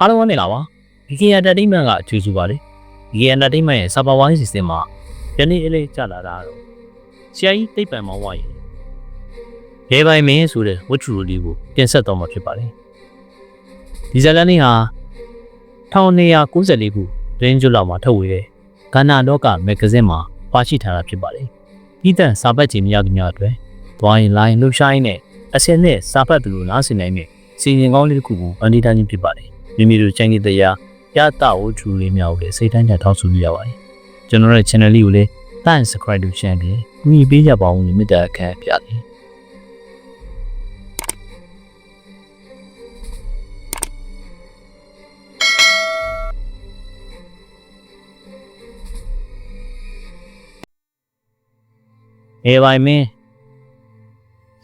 အားလုံးဝမ်းနေလားပါဒီကီယာတက်တိမန်ကအကျိုးစုပါလေဒီကီယာတက်တိမန်ရဲ့စာပါဝိုင်းစီစဉ်မှာယနေ့အလေးကြလာတာတော့ဆရာကြီးတိတ်ပံမောင်းဝါရင်လေပိုင်မင်းဆိုတဲ့ဝတ္ထုလေးကိုတင်ဆက်တော်မှာဖြစ်ပါတယ်ဒီဇာတ်လမ်းလေးဟာ1294ခုရင်းကျွလောက်မှာထုတ်ဝေတဲ့ကန္နာလောကမဂ္ဂဇင်းမှာပါရှိထားတာဖြစ်ပါတယ်ဒီတန်စာပတ်ချိန်များသူများအတွက်သွားရင်လိုင်းလှူရှားရင်းနဲ့အစင်းနဲ့စာပတ်သူလို့နားဆင်နိုင်တဲ့စီရင်ကောင်းလေးတစ်ခုကိုအန်ဒီတိုင်းဖြစ်ပါတယ် မိမိတို့ချိုင်းနေတဲ့ရာရတာဝတ္ထုလေးများကိုလည်းစိတ်တိုင်းကြထောက်ဆူလို့ရပါတယ်ကျွန်တော်ရဲ့ channel လေးကိုလည်း like and subscribe လုပ်ရှင်းပြီးကူညီပေးကြပါဦးလို့မေတ္တာခံပြတယ်နေပိုင်မင်း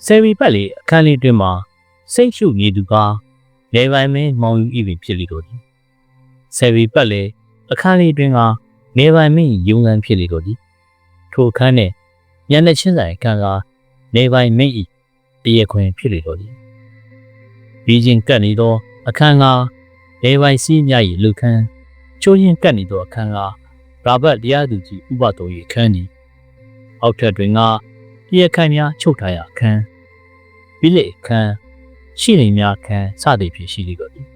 ဆယ်ဗီပတ်လေအခန်းလေးတွင်မှာစိတ်ရှုနေသူက နေပိုင်မင်းမောင်ယူဤပင်ဖြစ်လိတော့သည်ဆယ်ဗီပတ်လေအခန်းလေးတွင်ကနေပိုင်မင်းယုံကန်ဖြစ်လိတော့သည်ထိုအခန်းနှင့်ညနေချင်းဆိုင်အခန်းကနေပိုင်မင်းဤတရခွင်ဖြစ်လိတော့သည်ပြီးချင်းကပ်နေသောအခန်းကနေပိုင်စီးမြ၏လူခန်းချိုးရင်ကပ်နေသောအခန်းကရာဘတ်တရားသူကြီးဥပတော်၏အခန်းသည်အောက်ထပ်တွင်ကပြည့်ခန့်များချုပ်ထားရာအခန်းပြီးလေအခန်း ရှိနေများအခန်းစသည်ဖြင့်ရှိလေတော့သည်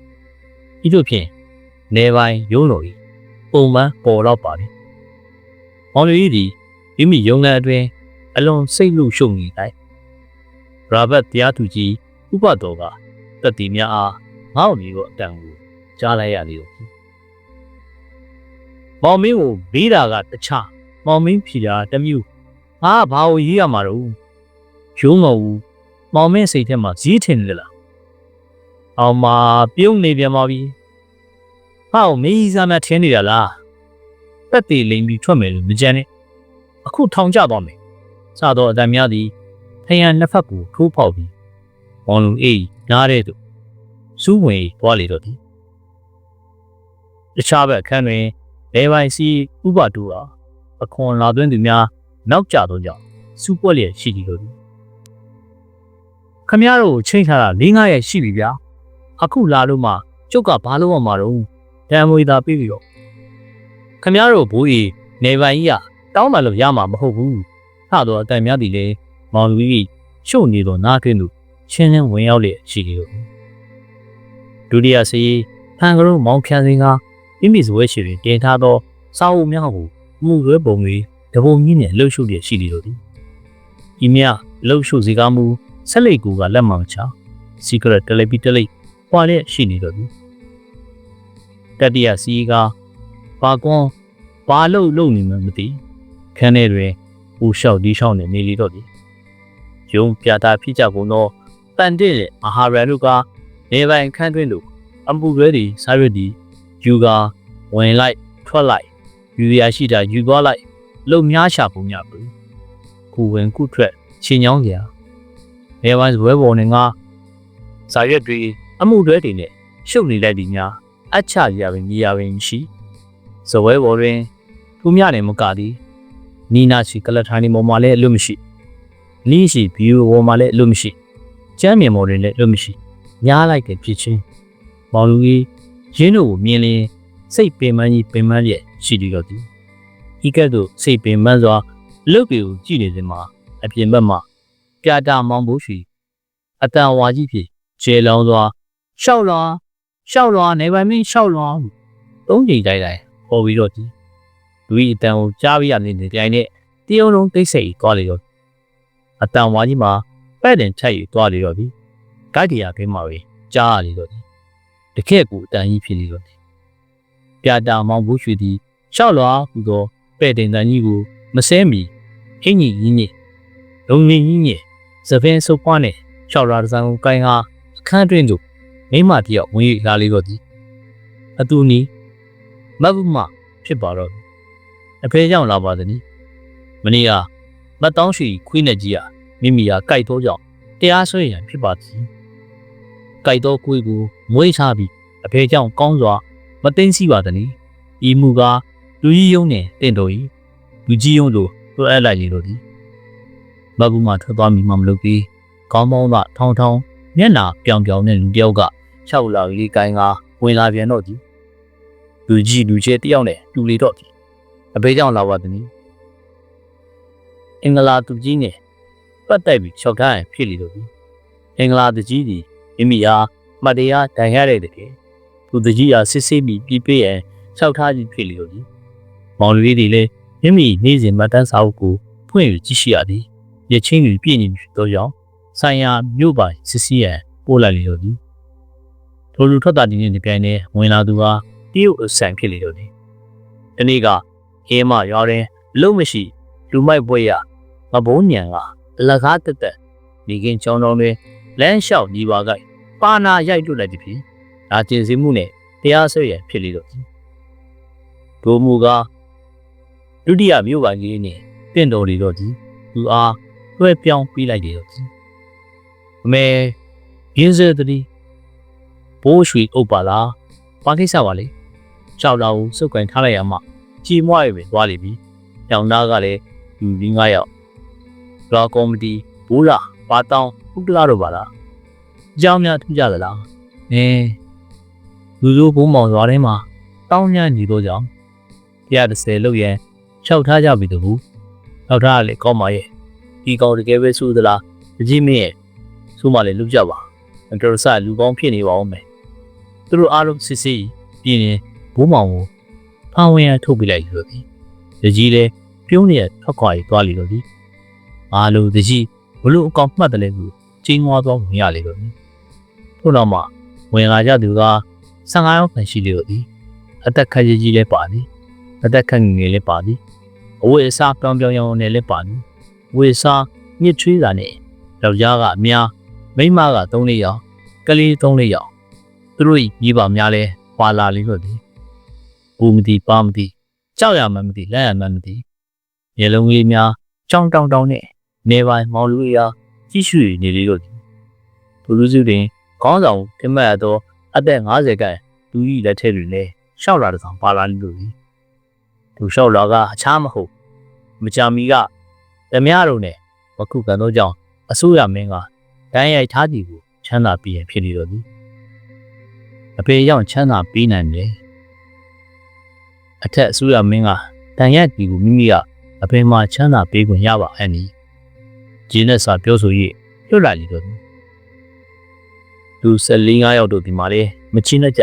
ဤသို့ဖြင့်နေပိုင်းရုံးတော်၏ပုံမှန်ပေါ်တော့ပါသည်မောင်လူကြီးသည်မိမိယုံလန်းအတွင်အလွန်စိတ်လူရှုံနေတိုင်းရာဘတ်တရားသူကြီးဥပတော်ကတက်တီများအားငေါ့မီကိုအတန်ကိုကြားလိုက်ရလေတော့မောင်မင်းကိုဘေးတာကတခြားမောင်မင်းဖြီတာတစ်မျိုးငါကဘာကိုရေးရမှာတော့ရုံးတော်ဘူး မောင်မင်းစိတ်ထဲမှာဈေးထင်နေလားအောင်မပြုံးနေပြန်ပါပြီဟောက်မေးစားများထင်းနေတာလားတက်တေလိမ်ပြီးထွက်မယ်လို့မကြမ်းနဲ့အခုထောင်ကျသွားမယ်စတော့အတန်များသည်ထရန်နှစ်ဖက်ကိုထိုးပေါက်ပြီးမောင်လူအေးနားတဲ့သူစူးဝင်သွားလေတော့သည်တခြားဘက်အခန်းတွင်လေပိုင်စီဥပတူဟာအခွန်လာသွင်းသူများနောက်ကျတော့ကြောင့်စူပွက်လျက်ရှိကြလို့ဒီ ခမရတို့ကိုချိန်ထားတာ၄၅ရက်ရှိပြီဗျာအခုလာလို့မှကျုပ်ကဘာလို့ရမှာတော့တန်မွေသာပြီးပြီးတော့ခမရတို့ဘိုးကြီးနေပိုင်ကြီးကတောင်းမှလို့ရမှာမဟုတ်ဘူးထတော့အတန်များသည်လေမောင်လူကြီးရှုပ်နေတော့နားခင်းသူချင်းချင်းဝင်ရောက်လျက်ရှိကြလို့ဒုတိယစီဖန်ကရုမောင်ဖြန်စင်ကမိမိဇွဲရှိတွင်တင်ထားသောစာအုပ်များကိုမှုရွဲပုံတွေတပုံကြီးနဲ့လှုပ်ရှုပ်ရရှိနေလို့ဒီဤမြလှုပ်ရှုပ်စီကားမှု ဆက်လက်ကူကလက်မှန်ချ secret တလေးပြီးတလေးပွာတဲ့ရှိနေတော့ဒီတတိယစီကဘာကွန်ဘာလို့လုံနေမှမသိခန်းထဲတွင်ပူလျှောက်ဒီလျှောက်နေနေလေတော့ဒီယုံပြတာဖြစ်ကြကုန်သောတန်တဲ့မဟာရန်တို့ကနေပိုင်ခန်းတွင်တို့အမှုရွဲတွေစားရွက်ဒီယူကဝင်လိုက်ထွက်လိုက်ယူရရှိတာယူသွားလိုက်လုံများချပုံများဘူးခုဝင်ခုထွက်ချင်းချောင်းစရာ နေပိုင်းဇွဲပေါ်နေငါဇာရက်တွေအမှုတွေတွေနဲ့ရှုပ်နေလိုက်ဒီများအချရပင်မြည်ရပင်ရှိဇဝဲပေါ်တွင်သူများနေမကသည်နီနာချီကလထိုင်းနေပေါ်မှာလည်းအလွတ်မရှိလီးရှိဘီယိုပေါ်မှာလည်းအလွတ်မရှိကျမ်းမြေပေါ်တွင်လည်းအလွတ်မရှိညားလိုက်တဲ့ဖြစ်ချင်းမောင်လူကြီးရင်းတို့ကိုမြင်လျင်စိတ်ပင်ပန်းကြီးပင်ပန်းလျက်ရှိဒီတော့သည်ဤကဲ့သို့စိတ်ပင်ပန်းစွာလုတ်တွေကိုကြည့်နေစဉ်မှာအပြင်ဘက်မှ ပြတာမောင်ဖို့ရှိအတန်ဝါကြီးဖြင့်ခြေလောင်းစွာရှောက်လွာရှောက်လွာနေပိုင်မင်းရှောက်လွာသုံးချိန်တိုင်းတိုင်းဟောပြီးတော့ဒီလူဤအတန်ကိုကြားပြရနေတဲ့တိုင်နဲ့တရုံလုံးတိတ်ဆိတ်သွားလေတော့အတန်ဝါကြီးမှာပဲ့တင်ထက်ယူသွားလေတော့ဒီဂိုက်တရာခင်းမှာပဲကြားရလေတော့ဒီတခက်ကူအတန်ကြီးဖြစ်လေတော့ဒီပြတာမောင်ဘူးရွှေသည်ရှောက်လွာဟူသောပဲ့တင်တန်ကြီးကိုမဆဲမီအင်ကြီးကြီးညစ်လုံငင်းကြီးညစ် စပင်းဆုပ်ပွားနဲ့ရှောက်လာတစ်စံကိုကိုင်းဟာအခန်းတွင်သို့မိမတယောက်ဝင်လာလေတော့သည်အတူနီမဘမဖြစ်ပါတော့အဖေကြောင့်လာပါသည်မနေ့ကမတ်တောင်းရှိခွေးနဲ့ကြီးဟာမိမိဟာကြိုက်တော့ကြောင့်တရားဆွေးရန်ဖြစ်ပါသည်ကြိုက်တော့ခွေးကိုမွေးချပြီးအဖေကြောင့်ကောင်းစွာမသိမ့်စီပါသည်ဤမူကားလူကြီးယုံနဲ့တင့်တော်ဤလူကြီးယုံတို့သွဲလိုက်လေတော့ဒီမ ဘူးမထွက်သွားမိမှမလုပ်သေးကောင်းပေါင်းကထောင်းထောင်းမျက်နာပြောင်ပြောင်နဲ့လူတယောက်က၆လာကြီးကိုင်းကဝင်လာပြန်တော့သည်လူကြီးလူကျဲတယောက်နဲ့တူလေတော့သည်အဖေကြောင့်လာပါသည်အင်္ဂလာသူကြီးနဲ့ပတ်တိုက်ပြီးချော်ကိုင်းဖြစ်လေတော့သည်အင်္ဂလာသူကြီးသည်မိမိအားမတရားဒဏ်ရတဲ့တကယ်သူသူကြီးအားစစ်စစ်ပြီးပြပြရန်လျှောက်ထားခြင်းဖြစ်လေတော့သည်မောင်လူလေးတွေလည်းမိမိနေ့စဉ်မတန်းစာအုပ်ကိုဖွင့်ယူကြည့်ရှိရသည် ရချင်းလူပြည့်နေပြီတော့ကြောင့်ဆိုင်ရာမြို့ပိုင်စစ်စီးရန်ပို့လိုက်လေတော့သည်ထိုလူထွက်တာဒီနေ့ဒီပြိုင်နဲ့ဝင်လာသူဟာတရုတ်အဆန်ဖြစ်လေတော့သည်ဒီနေ့ကအေးမရွာရင်လုံးမရှိလူမိုက်ပွဲရမဘုံညံကအလကားတက်တက်ဒီကင်းချောင်းတော်တွင်လမ်းလျှောက်ညီပါကပါနာရိုက်လွတ်လိုက်သည်ဖြင့်ဒါကျင်စီမှုနဲ့တရားစွဲရန်ဖြစ်လေတော့သည်ဒိုမူကဒုတိယမြို့ပိုင်ကြီးနဲ့တင့်တော်လေတော့သည်သူအား လွှဲပြောင်းပေးလိုက်တယ်တော့သည်အမေရင်းစဲတည်းဘိုးရွှေဥပ်ပါလားဘာကိစ္စပါလဲကြောက်လာကိုစုပ်ကန်ထားလိုက်ရမှကြည်မွားရပဲသွားလိမ့်ပြီ။ရောင်သားကလည်းလူကြီး9ယောက်။ရာကောမတီဘူလာပါတောင်းဥက္ကလာတို့ပါလား။အကြောင်းများထူးကြသလား။အဲလူလူဘုံမောင်ရွာထဲမှာတောင်းညံ့ညီတော့ကြောင့်130လောက်ရန်လျှောက်ထားကြပြီတူဘူး။လျှောက်ထားရလေကောင်းပါရဲ့။ ဒီကောင်တကယ်ပဲสู้သလား။အကြီးမင်းရဲ့สู้မှလည်းလူကြပါ။အတော်ဆလူကောင်းဖြစ်နေပါဦးမယ်။သူတို့အားလုံးစစ်စစ်ပြင်းရင်ဘိုးမောင်ကိုဖာဝင်ရထုတ်ပြလိုက်လို့သည်။တကြီးလည်းပြုံးနေရထွက်ခွာရေးသွားလိလို့သည်။အားလုံးတကြီးဘလို့အကောင်မှတ်တယ်လဲကိုချင်းငွားသွားမြင်ရလေလို့သည်။ထို့နောက်မှဝင်လာကြသူက15ရောက်ခန့်ရှိလေလို့သည်။အသက်ခက်ကြီးကြီးလည်းပါသည်။အသက်ခက်ငယ်ငယ်လည်းပါသည်။အဝတ်အစားပြောင်းပြောင်းရောင်းနဲ့လည်းပါသည်။ ဝေစားညစ်ချွေးတာနဲ့ယောက်ျားကအများမိန်းမက3လေးယောက်ကလေး3လေးယောက်သူတို့ညီပါများလဲပွာလာလေးလို့သည်ဘူးမသိပါမသိကြောက်ရမှမသိလက်ရမှမသိရေလုံးကြီးများကြောင်တောင်တောင်နဲ့နေပိုင်းမောင်လူရာကြီးရွှေနေလေးတို့သည်ဘုလူစုတွင်ခေါင်းဆောင်ထင်မှတ်သောအသက်50ခန့်လူကြီးလက်ထက်တွင်လည်းရှောက်လာတဲ့ဆောင်ပါလာလို့သည်သူလျှောက်လာကအခြားမဟုတ်မကြမီက ဓမြတို့နဲ့မခုကန်သောကြောင့်အစိုးရမင်းကတန်းရိုက်ထားသည်ကိုချမ်းသာပြီးရဖြစ်နေတော်သည်အဖေရောက်ချမ်းသာပြီးနိုင်တယ်အထက်အစိုးရမင်းကတန်ရက်ဒီကိုမိမိကအဖေမှာချမ်းသာပေးခွင့်ရပါအန်ဒီဂျင်းနဲ့စာပြောဆို၍လွတ်လာလေတော့သူ14 5ယောက်တို့ဒီမှာလေမချင်းနဲ့ကြ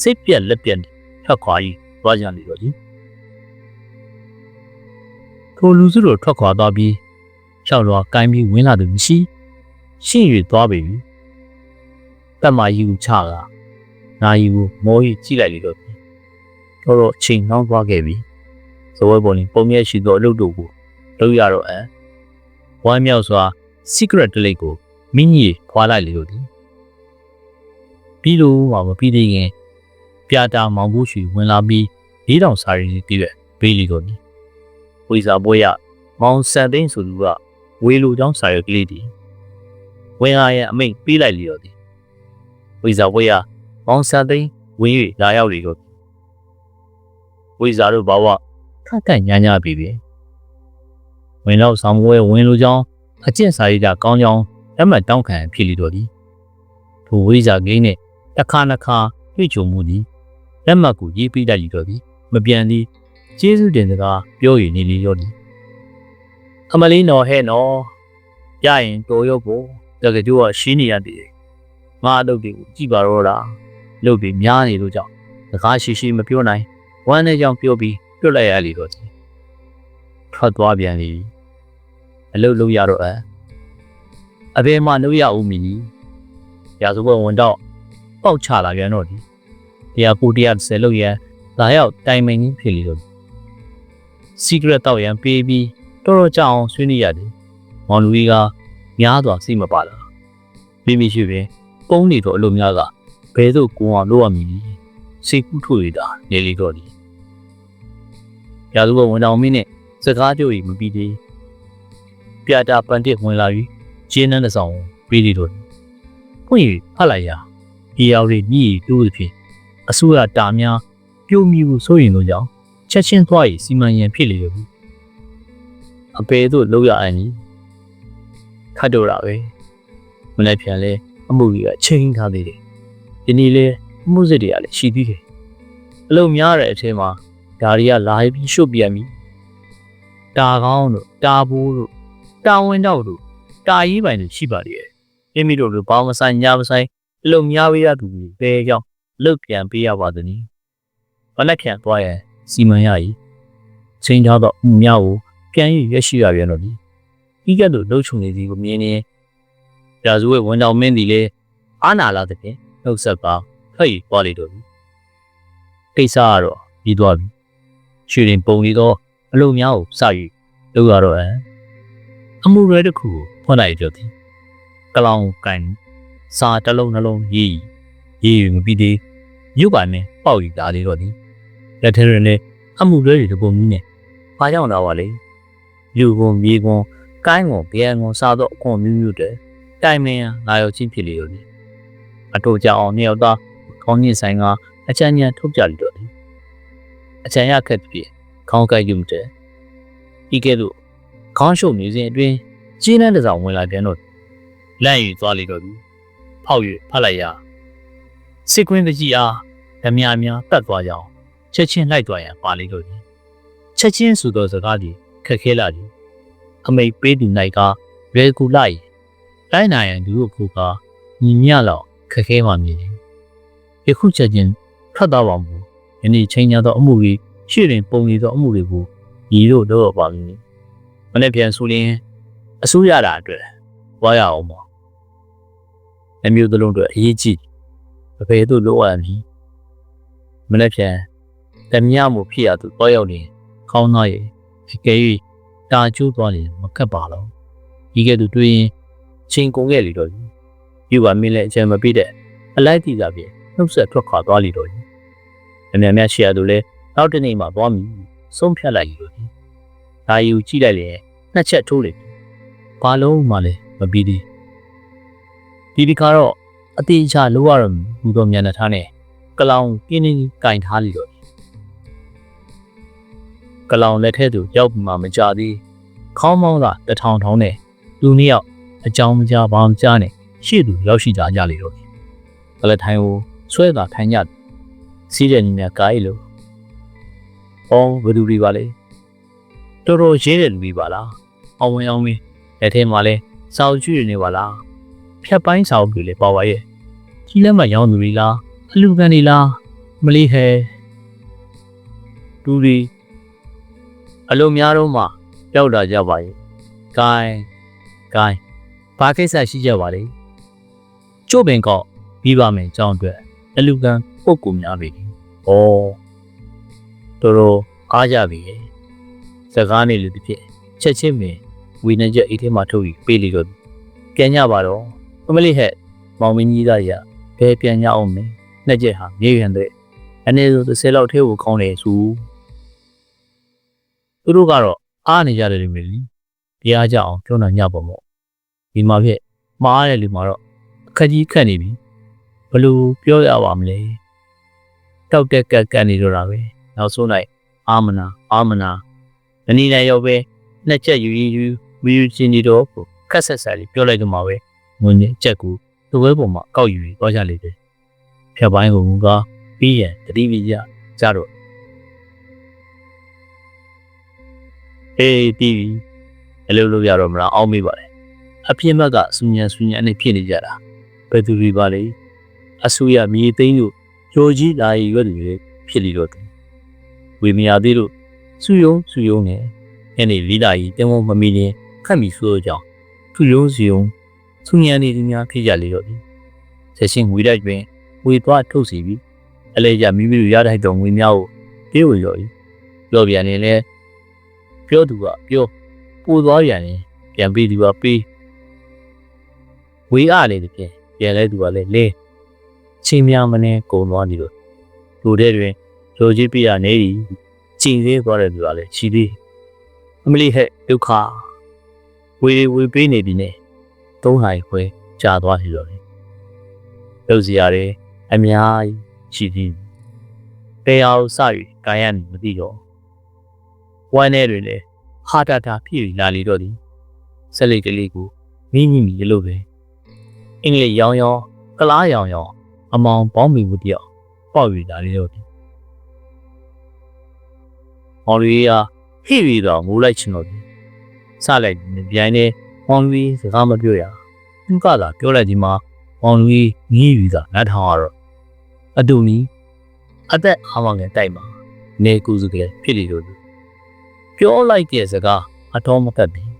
စိတ်ပြက်လက်ပြက်ထွက်ခွာကြီးသွားကြလေတော့ဒီ ထိုလူစုတို့ထွက်ခွာသွားပြီးလျှောက်လွားကိုင်းပြီးဝင်လာသူမရှိရှင့်၍သွားပြီပတ်မယူချကနာယူကိုမောကြီးကြည့်လိုက်လေတော့တော်တော်ချိန်နှောင်းသွားခဲ့ပြီဇဝဲပေါ်ရင်ပုံမြဲရှိသောအလုပ်တို့ကိုလုပ်ရတော့အံဝမ်းမြောက်စွာ secret တလိပ်ကိုမိညီဖွာလိုက်လေလို့ဒီပြီးလို့မှမပြီးသေးခင်ပြတာမောင်ဘူးရွှေဝင်လာပြီးလေးတောင်စာရီပြည့်ရဲ့ဘေးလီကိုဒီ ဝိစာပွဲရမောင်ဆန်သိန်းဆိုသူကဝေလူချောင်းစာရွက်ကလေးဒီဝင်လာရဲ့အမိတ်ပေးလိုက်လေတော့ဒီဝိစာပွဲရမောင်ဆန်သိန်းဝင်၍လာရောက်လေတော့ဝိဇာတို့ဘာဝခက်ခက်ညာညာပြီပြီဝင်တော့ဆောင်ပွဲဝင်လိုကြောင်းအကျင့်စာရိတာကောင်းကြောင်းလက်မှတ်တောင်းခံဖြစ်လီတော်သည်ထိုဝိဇာဂိမ်းနဲ့တစ်ခါနှစ်ခါတွေ့ကြုံမှုသည်လက်မှတ်ကိုရေးပေးတတ်လီတော်သည်မပြန်သည် ကျေးဇူးတင်စကားပြောရနေလီရောသည်အမလီနော်ဟဲ့နော်ရရင်တော်ရောကိုတကယ်ကျိုးကရှင်းနေရသည်ငါအလုပ်တွေကိုကြည်ပါတော့လားလုပ်ပြီးများနေလို့ကြောင့်စကားရှိရှိမပြောနိုင်ဝမ်းနဲ့ကြောင့်ပြောပြီးပြုတ်လိုက်ရလေတော့တယ်ထွက်သွားပြန်ပြီအလုတ်လုပ်ရတော့အအဘယ်မှလုပ်ရဦးမီရာဇဝတ်ဝန်တော့ပေါက်ချလာပြန်တော့ဒီတရားကိုတရား10လုပ်ရန်လာရောက်တိုင်မင်ကြီးဖြစ်လေတော့ secret တော့ရန်ပေးပြီးတော်တော်ကြောင်ဆွေးနွေးရတယ်မောင်လူကြီးကများစွာစိတ်မပါလားမိမိရှိပင်ပုံနေတော့အလိုများကဘဲသို့ကိုအောင်လုပ်ရမည်စိတ်ကူးထွေတာနေလေတော့ဒီရာသူကဝန်တော်မင်းနဲ့စကားပြောရင်မပြီးသေးပြတာပန်တစ်ဝင်လာပြီးကျင်းတဲ့ဆောင်ပြီးဒီတော့ဖွင့်ရဖတ်လိုက်ရဒီရောက်လေးမြည်တူးသဖြင့်အစိုးရတာများပြုံးမြူဆိုရင်လို့ကြောင့် ချက်ချင်းသွားရစီမံရန်ဖြစ်လေလို့အပေတို့လောက်ရအန်ကြီးခတ်တော့တာပဲမနေ့ပြန်လဲအမှုကြီးကချိန်ထားသေးတယ်ဒီနေ့လဲအမှုစစ်တွေကလည်းရှိသေးတယ်အလုံးများတဲ့အချိန်မှာဒါတွေကလာပြီးရှုပ်ပြန်ပြီတာကောင်းတို့တာဘိုးတို့တာဝန်တော့တို့တာရေးပိုင်တို့ရှိပါသေးတယ်ပြင်းမိတို့လိုဘောင်းမဆိုင်ညာမဆိုင်အလုံးများပေးရသူတွေဘယ်ကြောင့်လုတ်ပြန်ပေးရပါသနည်းဘာနဲ့ပြန်သွားရင် စီမံရည်ချင်းထားတော့အမြောက်ကိုပြန်ရရွက်ရှိရပြန်တော့ဒီဤကဲ့သို့လှုပ်ချုံနေသည်ကိုမြင်နေရာဇဝဲဝန်တော်မင်းသည်လေအာနာလာတဲ့ဖြင့်နှုတ်ဆက်ပါထွက်ရီသွားလေတော့ပြီကိစ္စကတော့ပြီးသွားပြီရွှေရင်ပုံနေတော့အလုံများကိုစယူလောက်ရတော့အံအမှုရဲတစ်ခုကိုဖွင့်လိုက်ကြသည်ကလောင်ကန်စာတစ်လုံးနှလုံးရေးရေးယူမပြီးသေးရုပ်ပါနဲ့ပေါက်ယူလာလေတော့သည် လက်ထဲတွင်လည်းအမှုရဲတွေတပုံကြီးနဲ့ဘာကြောင့်လာပါလဲလူကွန်မြေကွန်ကိုင်းကွန်ဗျံကွန်စားတော့အခွန်မျိုးမျိုးတဲ့တိုင်မင်းလာရောက်ချင်းဖြစ်လေတော့သည်အတူကြအောင်နှစ်ယောက်သားခေါင်းညစ်ဆိုင်ကအချမ်းညံထုတ်ကြလိတော့သည်အချမ်းရခက်ဖြစ်ခေါင်းကိုက်ယူတဲ့ဤကဲ့သို့ခေါင်းရှုပ်နေစဉ်အတွင်းကျင်းတဲ့တစ်စောင်ဝင်လာပြန်တော့လန့်ယူသွားလိတော့သည်ဖောက်၍ဖတ်လိုက်ရစစ်ကွင်းတကြီးအားဓမြများတတ်သွားကြအောင် ချက်ချင်းလိုက်သွားရန်ပါလိတော့သည်ချက်ချင်းဆိုသောစကားသည်ခက်ခဲလာသည်အမိတ်ပေးသူ၌ကရွယ်ကူလိုက်တိုင်းနိုင်ရန်သူတို့ကညီမြလောက်ခက်ခဲမှမြင်တယ်ယခုချက်ချင်းထွက်သွားပါမူယနေ့ချိန်ညာသောအမှုကြီးရှေ့တွင်ပုံနေသောအမှုတွေကိုညီတို့တော့ပါမည်မနေ့ပြန်ဆိုရင်အစိုးရတာအတွက်ဝါရအောင်ပါအမျိုးသလုံးတို့အရေးကြီးဘယ်သို့လိုအပ်မည်မနေ့ပြန် တမရမှုဖြစ်ရသူတော့ရောက်နေခေါင်းသားရဲ့အကယ်၍တာကျိုးသွားရင်မကတ်ပါတော့ဒီကဲ့သို့တွေ့ရင်ချိန်ကုန်ခဲ့လေတော့ယူပါမင်းလည်းအချမ်းမပြည့်တဲ့အလိုက်တီသာဖြင့်နှုတ်ဆက်ထွက်ခွာသွားလိတော့။အများများရှိရသူလဲနောက်တနေ့မှသွားမည်ဆုံးဖြတ်လိုက်လို့။ဒါယူကြည့်လိုက်ရင်နှစ်ချက်ထိုးလေ။ဘာလုံးမှလည်းမပြီးသေး။ဒီဒီကတော့အတေချာလိုရတော့ဘူးတော့မြန်နဲ့ထားနေကလောင်ကင်းနေကင်ထားလိတော့။ ကလောင်လက်ထဲသူရောက်မှမကြသေး။ခေါင်းမောင်းသာတထောင်ထောင်းနဲ့လူနှစ်ယောက်အကြောင်းမကြားဘာမှကြားနဲ့ရှေ့သူရောက်ရှိကြကြလေတော့။ကလထိုင်ကိုဆွဲတာထိုင်ကြစီးတဲ့နေနဲ့ကားရီလို့။အော်ဘယ်သူတွေပါလဲ။တော်တော်ရေးတဲ့လူတွေပါလား။အောင်ဝင်အောင်ဝင်လက်ထဲမှာလဲစောက်ကျွတွေနေပါလား။ဖြတ်ပိုင်းစောက်တွေလည်းပါပါရဲ့။ကြီးလက်မရောင်းသူတွေလား။အလူကန်တွေလား။မလေးဟဲတူတွေ အလိုများတော့မှပျောက်လာကြပါရဲ့။ဂိုင်းဂိုင်းဘာကိစ္စရှိကြပါလဲ။ကျို့ပင်ကောပြီးပါမယ်အကြောင်းအတွက်အလူကန်ပုတ်ကူများပြီ။ဩတော်တော်အားကြပြီ။စကားနေလို့တစ်ဖြစ်ချက်ချင်းပင်ဝီနေချက်အိတ်ထဲမှာထုတ်ပြီးပေးလိတော့ပြန်ကြပါတော့။အမလေးဟဲ့မောင်မင်းကြီးသားကြီးကဘယ်ပြန်ကြအောင်မလဲ။နှစ်ချက်ဟာမြေရန်တဲ့အနေဆို30လောက်ထဲကိုခေါင်းနေစု သူတို့ကတော့အားနေကြတယ်လူမျိုးလीတရားကြအောင်ပြောတာညပေါ့မို့ဒီမှာဖြစ်မှားတဲ့လူမှာတော့အခက်ကြီးခက်နေပြီဘလို့ပြောရပါမလဲတောက်တက်ကက်ကက်နေတော့တာပဲနောက်ဆုံးလိုက်အာမနာအာမနာမနီနိုင်ရောပဲနှစ်ချက်ယူယူမယူချင်းနေတော့ခက်ဆက်ဆက်လေးပြောလိုက်တော့မှာပဲငွေနဲ့ချက်ကူသူ့ဝဲပေါ်မှာကောက်ယူပြီးသွားကြလေတယ်ဖြတ်ပိုင်းကိုကပြီးရင်တတိပိကြကြတော့ ဟေးတီးပြီအလုပ်လုပ်ရတော့မလားအောင်းမေးပါလေအပြင်းဘက်ကစူညံစူညံနဲ့ဖြစ်နေကြတာဘယ်သူတွေပါလဲအဆူရမြေသိန်းတို့ဂျိုကြီးလာရီရွက်တွေဖြစ်လီတော့တယ်ဝေမယာသေးတို့စူယုံစူယုံနဲ့ညနေလီလာကြီးတင်းဝမမီရင်ခတ်မီဆိုးကြောင်းစူယုံစူယုံစူညံနေသူများဖြစ်ကြလေတော့ပြီဆက်ရှင်ငွေတိုက်တွင်ဝေသွားထုတ်စီပြီးအလဲကြမိမိတို့ရထိုက်တော်ငွေများကိုပြေးဝင်ရော်ဤပြောပြန်နေလဲ ပြောသူကပြောပို့သွားပြန်ရင်ပြန်ပေးသူကပေးဝေးအားလေတဖြင့်ပြန်လဲသူကလည်းလဲချင်းများမနေကုန်သွားနေလို့လူတဲ့တွင်လိုကြီးပြရနေသည်ကြည်သေးသွားတဲ့သူကလည်းရှိသေးအမလီဟဲ့ဒုက္ခဝေဝေပေးနေပြီနဲ့သုံးဟိုင်ခွဲကြာသွားပြီတော့လေလုပ်စရာတွေအများကြီးရှိသေးတယ်တရားကိုစ၍ကာယံမသိတော့ ဝမ်းထဲတွေလည်းဟာတာတာဖြစ်လာလေတော့သည်ဆက်လိတ်ကလေးကိုမိမိမိလို့ပဲအင်္ဂလိပ်ရောင်ရောင်ကလားရောင်ရောင်အမောင်ပေါင်းမိမှုတယောက်ပေါက်ရတာလေးတော့ဟော်ရီယာဟိရီတော့ငိုလိုက်ချင်တော့တယ်စလိုက်ပြိုင်နေဟော်ရီစကားမပြောရသူကသာပြောလိုက်ဒီမှာဟော်ရီငီးရီသာငတ်ထောင်ရတော့အတူနီးအသက်အားမငယ်တိုက်မှာနေကူစုကလေးဖြစ်လေလို့ ပြောလိုက်တဲ့စကားအတော်မကတ်ဘူး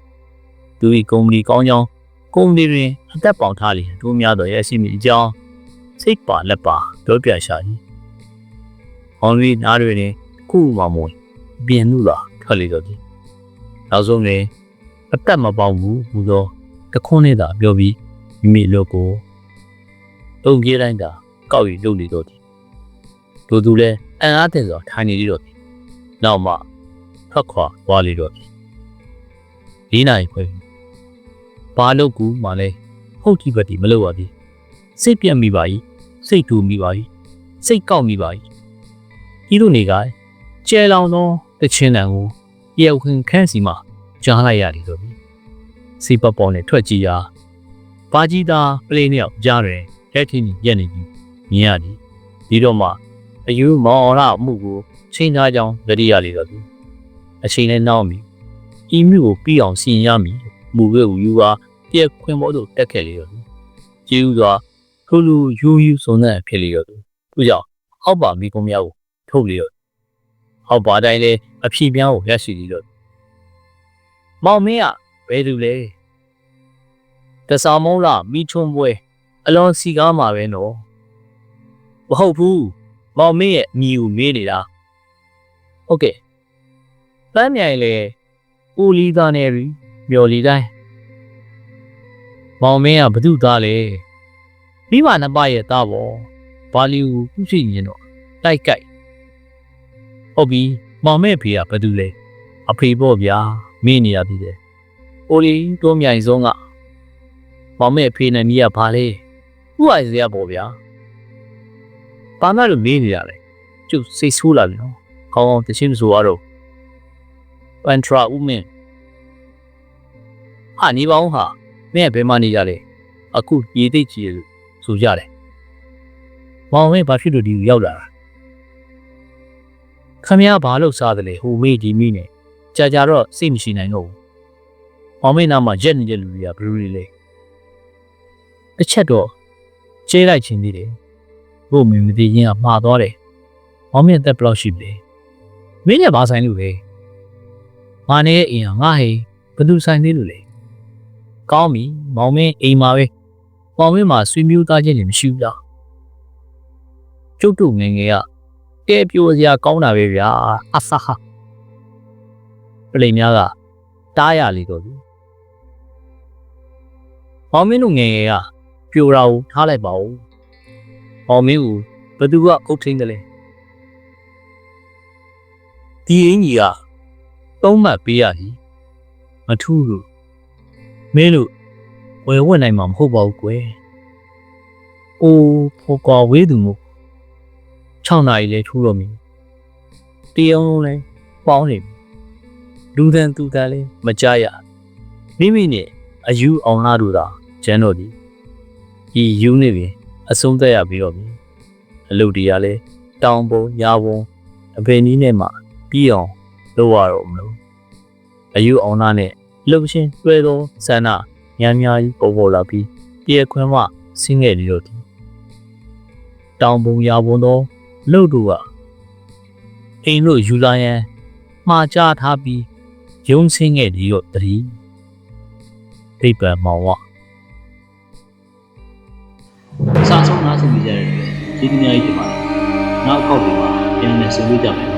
သူဤကုမ္ပဏီကောင်းကြောင်းကုမ္ပဏီတွင်အသက်ပေါင်ထားလျင်တို့များတော့ရရှိမိအကြောင်းစိတ်ပါလက်ပါပြောပြရှာ၏ဟော်ရီနားတွင်ခုမှမဝင်ပြင်လို့လားထွက်လေတော့သည်နောက်ဆုံးတွင်အသက်မပေါဘူးဟူသောတခွန်းနဲ့သာပြောပြီးမိမိလို့ကိုတုံပြေးတိုင်းသာကောက်ရီလုပ်နေတော့သည်တို့သူလည်းအံ့အားသင့်စွာထိုင်နေရတော့သည်နောက်မှ ထွက်ခွာသွားလေတော့ပြီ။၄နိုင်ခွဲပြီ။ဘာလို့ကူမှလဲဟုတ်တိပတ်တိမလုပ်ပါဘူး။စိတ်ပြက်မိပါ၏။စိတ်ထူမိပါ၏။စိတ်ကောက်မိပါ၏။ဤလိုနေကကျဲလောင်သောတချင်းတန်ကိုရဲဝင်ခန့်စီမှာကြားလိုက်ရလေတော့ပြီ။စီပတ်ပေါ်နဲ့ထွက်ကြည့်ရာပါကြီးသားပလေးနှစ်ယောက်ကြားတယ်လက်ထင်းကြီးရက်နေပြီမြင်ရသည်ဒီတော့မှအယူမောင်ရမှုကိုချိန်ထားကြောင်းသတိရလေတော့သည် အချိန်နဲ့နောက်ပြီဤမျိုးကိုပြီးအောင်စီရင်ရမည်မူဝဲဦးယူဟာပြက်ခွင်ပေါ်သို့တက်ခဲ့လေတော့သူကျေးဥစွာထိုလူယူယူစုံတဲ့ဖြစ်လေတော့သူသူကြောင့်အောက်ပါမိကုံးများကိုထုတ်လေတော့ဟောက်ပါတိုင်းလေအဖြီပြားကိုရရှိလေတော့မောင်မင်းကဘယ်သူလဲတစားမုံးလားမိချုံပွဲအလွန်စီကားမှာပဲနော်မဟုတ်ဘူးမောင်မင်းရဲ့အမိကိုမေးနေတာဟုတ်ကဲ့ ပန်းမြိုင်လေဦးလီသားနေပြီမျော်လီတိုင်းမောင်မင်းကဘသူသားလဲမိမနှစ်ပါးရဲ့သားပေါ့ဘာလီကိုသူရှိရင်တော့တိုက်ကြိုက်ဟုတ်ပြီမောင်မဲဖေကဘသူလဲအဖေပေါ့ဗျာမင်းနေရပြီတယ်ဦးလီတွန်းမြိုင်ဆုံးကမောင်မဲဖေနဲ့မိကဘာလဲဥအိုင်စရာပေါ့ဗျာဘာမှလို့မေးနေရလဲကျုပ်စိတ်ဆိုးလာပြီနော်ကောင်းအောင်တချင်းမဆိုရတော့ ပန်ထရာဦးမင်းဟာနေပါဦးဟာမင်းကဘယ်မှနေကြလဲအခုရေသိပ်ကြီးလို့ဆိုကြတယ်မောင်မင်းဘာဖြစ်လို့ဒီကိုရောက်လာတာခမရဘာလို့စားတယ်လဲဟိုမေးဒီမိနဲ့ကြာကြာတော့စိတ်မရှိနိုင်တော့ဘူးမောင်မင်းနားမှာရက်နေတဲ့လူတွေကဘယ်လိုလဲတစ်ချက်တော့ကျဲလိုက်ခြင်းသေးတယ်ဘို့မင်းမသိရင်ကမှားသွားတယ်မောင်မင်းအသက်ဘယ်လောက်ရှိပြီလဲမင်းနဲ့ဘာဆိုင်လို့လဲ ငါနဲ့အိမ်ကငါဟေးဘယ်သူဆိုင်သေးလို့လဲကောင်းပြီမောင်မင်းအိမ်မှာပဲမောင်မင်းမှာဆွေမျိုးသားချင်းတွေမရှိဘူးလားကျုပ်တို့ငယ်ငယ်ကကဲပြိုစရာကောင်းတာပဲဗျာအဆဟာပလိများကတားရလေတော့ပြီမောင်မင်းတို့ငယ်ငယ်ကပြိုတာကိုထားလိုက်ပါဦးမောင်မင်းကိုဘယ်သူကအုပ်ထိန်တယ်လဲဒီအင်ကြီးက သုံးမှတ်ပေးရည်မထူးလို့မင်းတို့ဝယ်ဝတ်နိုင်မှာမဟုတ်ပါဘူးကွယ်။အိုးဖော်ကွာဝေးသူမို့6နာရီလဲထူးတော့မီ။တရုံလုံးလဲပေါင်းနေပြီ။လူတန်သူတန်လဲမကြရ။မိမိနဲ့အယူအောင်လာတို့သာကျန်းတော့ဒီဒီယူနေပြီအဆုံးသက်ရပြီးတော့ပြီ။အလုပ်တရားလဲတောင်ပုံညာပုံအဖေနီးနဲ့မှပြီးအောင် လုပ်ရတော့မလို့အယူအောင်လာနဲ့လှုပ်ရှင်တွေ့သောဆန္ဒများများကြီးပေါ်ပေါ်လာပြီးတရခွန်းမှဆင်းခဲ့လေတော့တယ်တောင်ပုံရာပုံသောလှုပ်တို့ကအိမ်လို့ယူလာရန်မှားကြထားပြီးယုံဆင်းခဲ့လေတော့တည်းဒိပ္ပံမောင်ဝစာဆုံးနားဆင်ကြရတဲ့ဒီကနေ့ဒီမှာနောက်အခေါက်တွေမှာပြန်လည်ဆုံတွေ့ကြမယ်